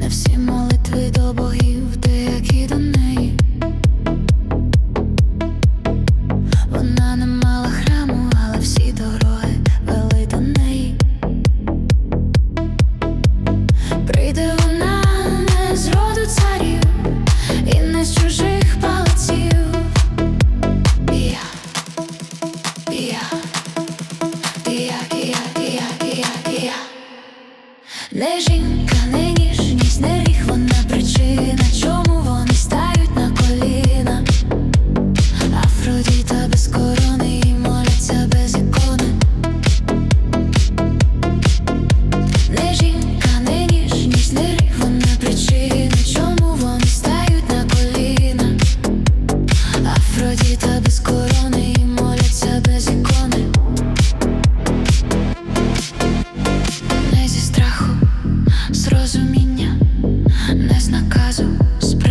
не всі молитви до богів, деякі до неї. Вона не мала храму, але всі дороги вели до неї. Прийде вона не з царів і не з чужих палаців. Я, жінка, не вона причина. caso, spr-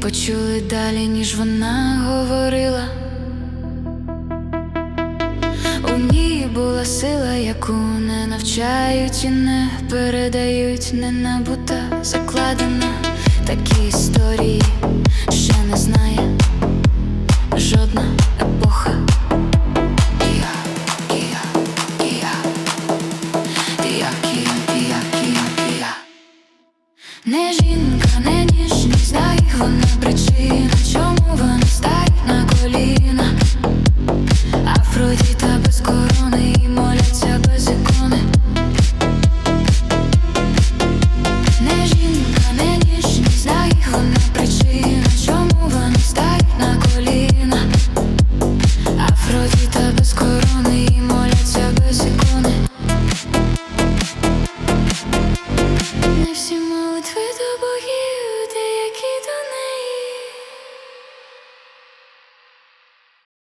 почули далі, ніж вона говорила. У ній була сила, яку не навчають і не передають, не набута, закладена такі історії. без корони і моляться без ікони. Не не ніжність, причина, чому вона стає на коліна, Афродіта без корони і моляться